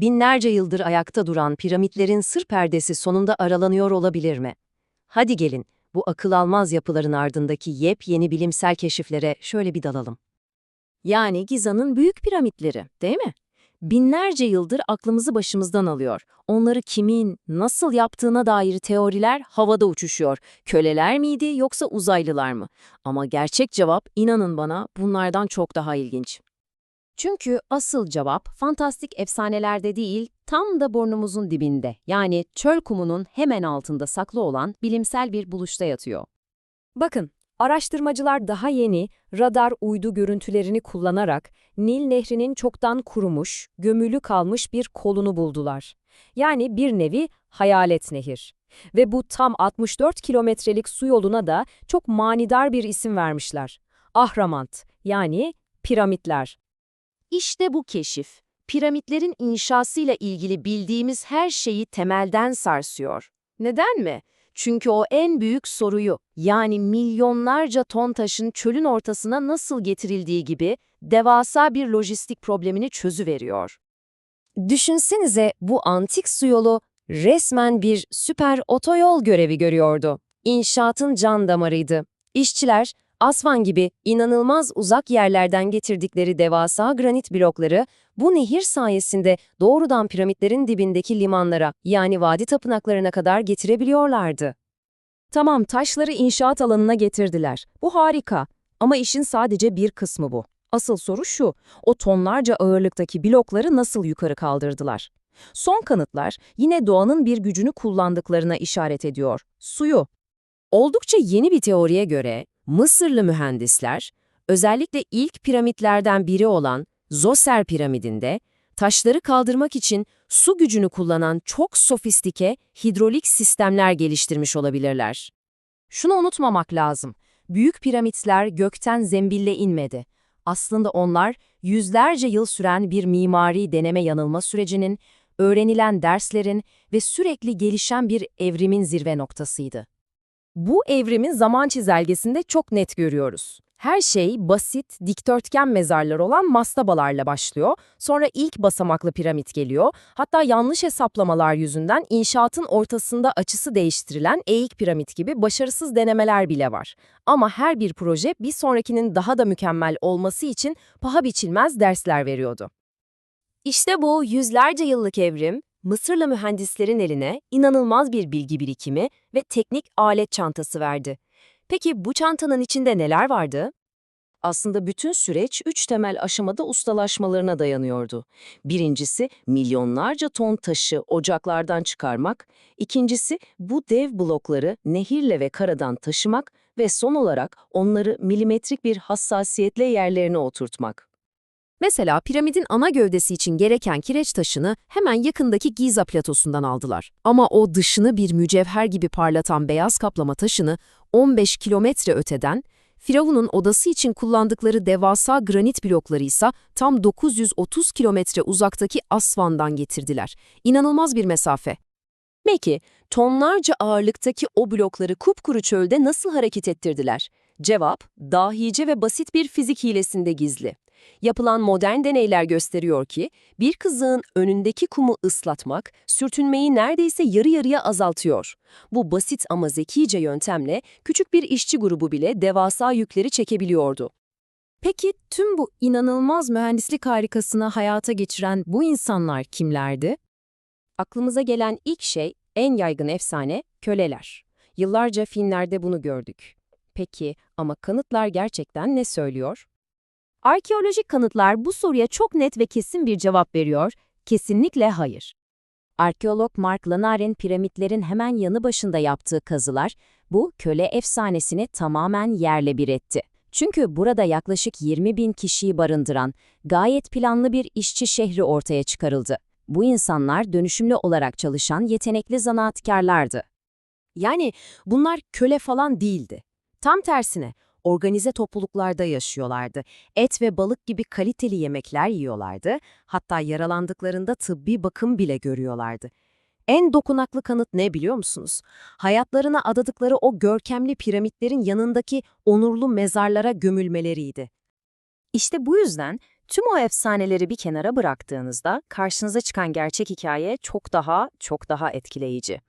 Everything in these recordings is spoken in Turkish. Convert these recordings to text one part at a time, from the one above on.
binlerce yıldır ayakta duran piramitlerin sır perdesi sonunda aralanıyor olabilir mi? Hadi gelin, bu akıl almaz yapıların ardındaki yepyeni bilimsel keşiflere şöyle bir dalalım. Yani Giza'nın büyük piramitleri, değil mi? Binlerce yıldır aklımızı başımızdan alıyor. Onları kimin, nasıl yaptığına dair teoriler havada uçuşuyor. Köleler miydi yoksa uzaylılar mı? Ama gerçek cevap, inanın bana, bunlardan çok daha ilginç. Çünkü asıl cevap fantastik efsanelerde değil, tam da burnumuzun dibinde. Yani çöl kumunun hemen altında saklı olan bilimsel bir buluşta yatıyor. Bakın, araştırmacılar daha yeni radar uydu görüntülerini kullanarak Nil Nehri'nin çoktan kurumuş, gömülü kalmış bir kolunu buldular. Yani bir nevi hayalet nehir. Ve bu tam 64 kilometrelik su yoluna da çok manidar bir isim vermişler. Ahramant, yani piramitler. İşte bu keşif, piramitlerin inşasıyla ilgili bildiğimiz her şeyi temelden sarsıyor. Neden mi? Çünkü o en büyük soruyu, yani milyonlarca ton taşın çölün ortasına nasıl getirildiği gibi devasa bir lojistik problemini çözüveriyor. Düşünsenize bu antik su yolu resmen bir süper otoyol görevi görüyordu. İnşaatın can damarıydı. İşçiler, Asvan gibi inanılmaz uzak yerlerden getirdikleri devasa granit blokları bu nehir sayesinde doğrudan piramitlerin dibindeki limanlara yani vadi tapınaklarına kadar getirebiliyorlardı. Tamam taşları inşaat alanına getirdiler. Bu harika. Ama işin sadece bir kısmı bu. Asıl soru şu, o tonlarca ağırlıktaki blokları nasıl yukarı kaldırdılar? Son kanıtlar yine doğanın bir gücünü kullandıklarına işaret ediyor. Suyu. Oldukça yeni bir teoriye göre Mısırlı mühendisler, özellikle ilk piramitlerden biri olan Zoser piramidinde, taşları kaldırmak için su gücünü kullanan çok sofistike hidrolik sistemler geliştirmiş olabilirler. Şunu unutmamak lazım, büyük piramitler gökten zembille inmedi. Aslında onlar yüzlerce yıl süren bir mimari deneme yanılma sürecinin, öğrenilen derslerin ve sürekli gelişen bir evrimin zirve noktasıydı. Bu evrimin zaman çizelgesinde çok net görüyoruz. Her şey basit, dikdörtgen mezarlar olan mastabalarla başlıyor, sonra ilk basamaklı piramit geliyor, hatta yanlış hesaplamalar yüzünden inşaatın ortasında açısı değiştirilen eğik piramit gibi başarısız denemeler bile var. Ama her bir proje bir sonrakinin daha da mükemmel olması için paha biçilmez dersler veriyordu. İşte bu yüzlerce yıllık evrim, Mısırlı mühendislerin eline inanılmaz bir bilgi birikimi ve teknik alet çantası verdi. Peki bu çantanın içinde neler vardı? Aslında bütün süreç üç temel aşamada ustalaşmalarına dayanıyordu. Birincisi milyonlarca ton taşı ocaklardan çıkarmak, ikincisi bu dev blokları nehirle ve karadan taşımak ve son olarak onları milimetrik bir hassasiyetle yerlerine oturtmak. Mesela piramidin ana gövdesi için gereken kireç taşını hemen yakındaki Giza platosundan aldılar. Ama o dışını bir mücevher gibi parlatan beyaz kaplama taşını 15 kilometre öteden, Firavun'un odası için kullandıkları devasa granit blokları ise tam 930 kilometre uzaktaki Asvan'dan getirdiler. İnanılmaz bir mesafe. Peki, tonlarca ağırlıktaki o blokları kupkuru çölde nasıl hareket ettirdiler? Cevap, dahice ve basit bir fizik hilesinde gizli. Yapılan modern deneyler gösteriyor ki bir kızığın önündeki kumu ıslatmak sürtünmeyi neredeyse yarı yarıya azaltıyor. Bu basit ama zekice yöntemle küçük bir işçi grubu bile devasa yükleri çekebiliyordu. Peki tüm bu inanılmaz mühendislik harikasını hayata geçiren bu insanlar kimlerdi? Aklımıza gelen ilk şey, en yaygın efsane, köleler. Yıllarca filmlerde bunu gördük. Peki ama kanıtlar gerçekten ne söylüyor? Arkeolojik kanıtlar bu soruya çok net ve kesin bir cevap veriyor. Kesinlikle hayır. Arkeolog Mark Lanaren piramitlerin hemen yanı başında yaptığı kazılar bu köle efsanesini tamamen yerle bir etti. Çünkü burada yaklaşık 20 bin kişiyi barındıran gayet planlı bir işçi şehri ortaya çıkarıldı. Bu insanlar dönüşümlü olarak çalışan yetenekli zanaatkarlardı. Yani bunlar köle falan değildi. Tam tersine organize topluluklarda yaşıyorlardı. Et ve balık gibi kaliteli yemekler yiyorlardı. Hatta yaralandıklarında tıbbi bakım bile görüyorlardı. En dokunaklı kanıt ne biliyor musunuz? Hayatlarına adadıkları o görkemli piramitlerin yanındaki onurlu mezarlara gömülmeleriydi. İşte bu yüzden Tüm o efsaneleri bir kenara bıraktığınızda karşınıza çıkan gerçek hikaye çok daha, çok daha etkileyici.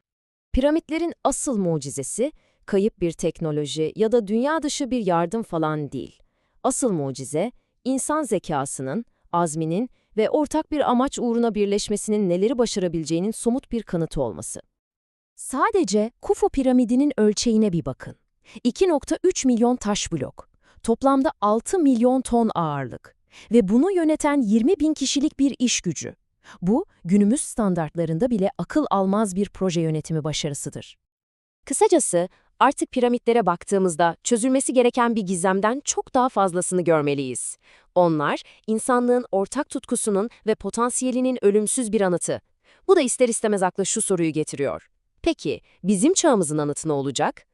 Piramitlerin asıl mucizesi, kayıp bir teknoloji ya da dünya dışı bir yardım falan değil. Asıl mucize, insan zekasının, azminin ve ortak bir amaç uğruna birleşmesinin neleri başarabileceğinin somut bir kanıtı olması. Sadece Kufu piramidinin ölçeğine bir bakın. 2.3 milyon taş blok, toplamda 6 milyon ton ağırlık ve bunu yöneten 20 bin kişilik bir iş gücü. Bu, günümüz standartlarında bile akıl almaz bir proje yönetimi başarısıdır. Kısacası, artık piramitlere baktığımızda çözülmesi gereken bir gizemden çok daha fazlasını görmeliyiz. Onlar, insanlığın ortak tutkusunun ve potansiyelinin ölümsüz bir anıtı. Bu da ister istemez akla şu soruyu getiriyor. Peki, bizim çağımızın anıtı ne olacak?